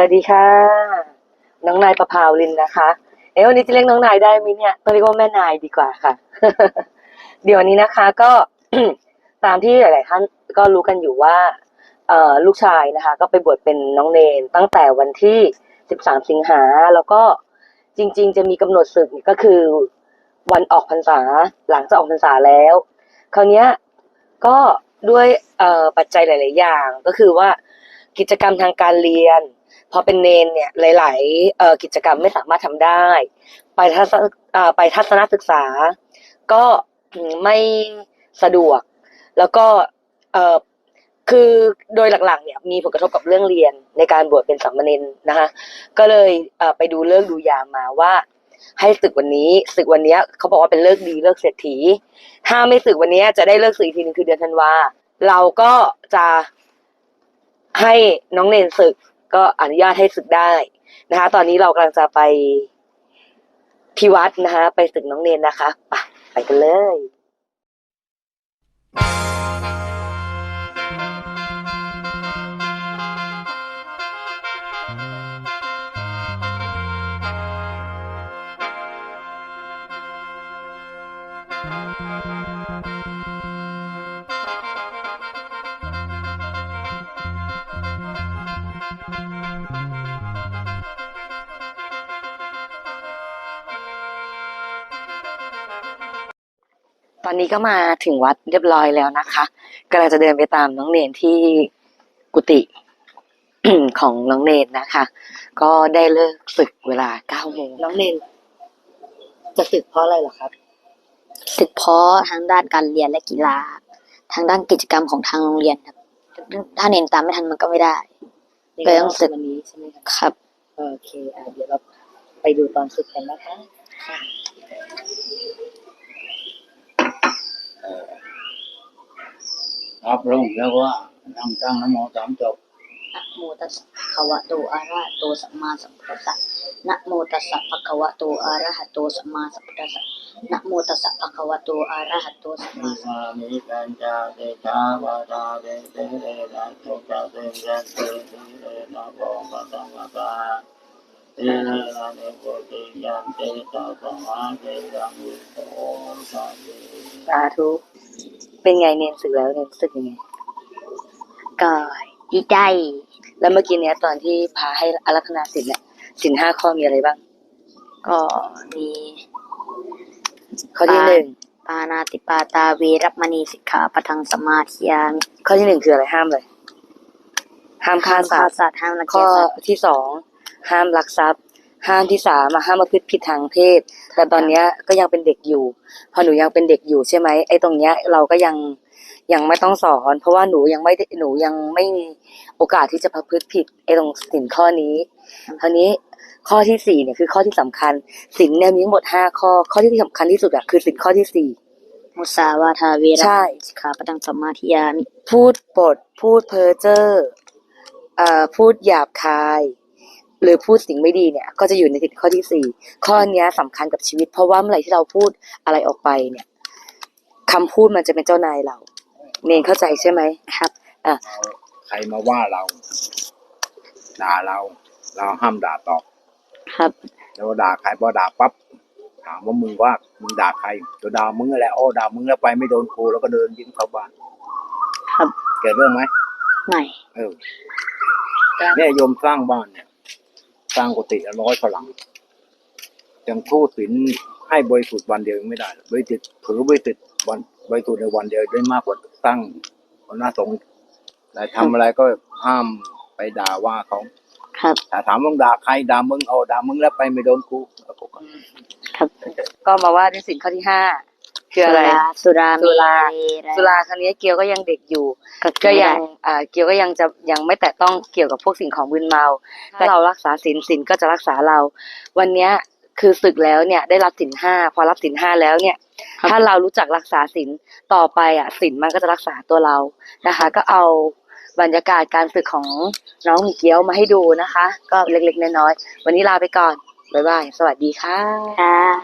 วัสดีค่ะ น้องนายประภาวลินนะคะ เอ๊ะวันนี้จะเรียกน้องนายได้ไหมเนี่ยต้องเรียกว่าแม่นายดีกว่าค่ะ เดี๋ยววันนี้นะคะ ก็ตามที่หลาย ๆ ท่านก็รู้กันอยู่ว่าเอ่อลูกชายนะคะ ก็ไปบวชเป็นน้องเนนตั้งแต่วันที่ 13 สิงหาแล้วก็จริง ๆ จะมีกำหนดศึกก็คือ วันออกพรรษาหลังจากออกพรรษาแล้ว คราวเนี้ยก็ด้วยเอ่อปัจจัยหลาย ๆ อย่าง ก็คือว่ากิจกรรมทางการเรียน พอเป็นเนนเนี่ยหลายๆกิจกรรมไม่สามารถทำได้ ไปทัศนเอ่อไปทัศนศึกษา ก็ไม่สะดวก แล้วก็คือโดยหลักๆเนี่ยมีผลกระทบกับเรื่องเรียนในการบวชเป็นสามเณรนะคะก็เลยเไปดูเลิกดูยามาว่า ให้ศึกวันนี้ศึกวันนี้เขาบอกว่าเป็นเลิกดีเลิกเศรษฐี ถ้าไม่ศึกวันนี้จะได้เลิกศึกอีกทีนึงคือเดือนธันวาเราก็จะให้น้องเนนศึก ก็อนุญาตให้ศึกได้นะคะ ตอนนี้เรากำลังจะไปที่วัดนะคะ ไปศึกน้องเนนนะคะไปไปกันเลย ตอนนี้ก็มาถึงวัดเรียบร้อยแล้วนะคะกำลังจะเดินไปตามน้องเนนที่กุฏิของน้องเนนนะคะ ก็ได้เลิกศึกเวลาเก้าโมงน้องเนนจะศึกเพราะอะไรเหรอครับศึกเพราะทางด้านการเรียนและกีฬา ทางด้านกิจกรรมของทางโรงเรียนครับถ้าเน้นตามไม่ทันมันก็ไม่ได้ไปต้องศึกวันนี้ใช่ไหมครับครับ โอเคอะเดี๋ยวเราไปดูตอนศึกกันนะคะ รับลงแล้วว่าตั้งตั้งนะโมสามจบนะโมตัสสะภะคะวะโตอะระหะโตสัมมาสัมพุทธัสสะนะโมตัสสะภะคะวะโตอะระหะโตสัมมาสัมพุทธัสสะนะโมตัสสะภะคะวะโตอะระหะโตสัมมิมาสัมมานิปัญจาเตชาวาตาเตเตเตนะโตจาเตยันเตเตเตนะโมปัสสะมะตาเตนะนะเนโกติยันเตตาสมาเตยังวิโตสาเตสาธุ เป็นไงเนนศึกแล้วเนนรู้สึกยังไงก็ดีใจ แล้วเมื่อกี้เนี้ยตอนที่พาให้อารัธนาสินเนี่ยสินห้าข้อมีอะไรบ้าง ก็มีข้อที่หนึ่งปานาติปาตาเวรมณีสิกขาปะทังสมาธิยามิข้อที่หนึ่งคืออะไรห้ามเลย ห้ามฆ่าสัตว์สัตว์ห้ามละข้เกีอยดสัตว์ที่สองห้ามลักทรัพย์ ห้ามที่สามอะห้ามมาพิษผิดทางเพศ แต่ตอนเนี้ยก็ยังเป็นเด็กอยู่ พอหนูยังเป็นเด็กอยู่ใช่ไหมไอ้ตรงเนี้ยเราก็ยังยังไม่ต้องสอน เพราะว่าหนูยังไม่ได้หนูยังไม่มีโอกาสที่จะประพฤติผิดไอ้ตรงสินข้อนี้คราวนี้ข้อที่สี่เนี่ยคือข้อที่สำคัญสินเนี่ยมีทั้งหมดห้าข้อข้อที่สำคัญที่สุดอะคือสินข้อที่สี่มุสาวาทาเวรใช่มณีสิกขาปะทังสมาธิยามิพูดปดพูดเพ้อเจ้อเอ่อพูดหยาบคาย หรือพูดสิ่งไม่ดีเนี่ย ก็จะอยู่ในสิทธิข้อที่สี่ข้อเนี้ยสำคัญกับชีวิต เพราะว่าเมื่อไหร่ที่เราพูดอะไรออกไปเนี่ยคำพูดมันจะเป็นเจ้านายเรา เนนเข้าใจใช่ไหมครับเอาใครมาว่าเรา ด่าเรา เราห้ามด่าตอบครับแล้วด่าใครพอด่าปั๊บถามว่ามึงว่ามึงด่าใครก็ด่ามึงนั่นแหละโอ้ด่ามึงแล้วไปไม่โดนครูแล้วก็เดินยิ้มเข้าบ้านครับ เกิดเรื่องไหมไม่เออเนี่ยโยมสร้างบ้านเนี่ย สร้างกุฏิร้อยฝรั่งยังทูดศีลให้บริสุทธิ์วันเดียวยังไม่ได้เลยบริสุทธิ์ถือบริสุทธิ์วันบริสุทธิ์ในวันเดียวได้มากกว่าตั้งคนหน้าสงฆ์แต่ทำอะไรก็ห้ามไปด่าว่าเขาครับแต่ถามว่าด่าใครด่ามึงเอาด่ามึงแล้วไปไม่โดนกูแล้วก็ครับ ก็มาว่าด้วยสินข้อที่ห้า คืออะไรสุราสุราเมรัยสุราครั้งนี้เกียวก็ยังเด็กอยู่ ก็ก็ไม่ยัได้งอ่าเกียวก็ยังจะยังไม่แตะต้องเกี่ยวกับพวกสิ่งของมึนเมา ถ้าเรารักษาศีลศีลก็จะรักษาเรา วันเนี้ยคือศึกแล้วเนี่ยได้รับศีลห้าพอรับศีลห้าแล้วเนี่ย ถ้าเรารู้จักรักษาศีลต่อไปอะศีลมันก็จะรักษาตัวเรานะคะ ก็เอาบรรยากาศการฝึกของน้องหมีเกียวมาให้ดูนะคะ ก็เล็กๆน้อยๆวันนี้ลาไปก่อนบ๊ายบายสวัสดีค่ะค่ะ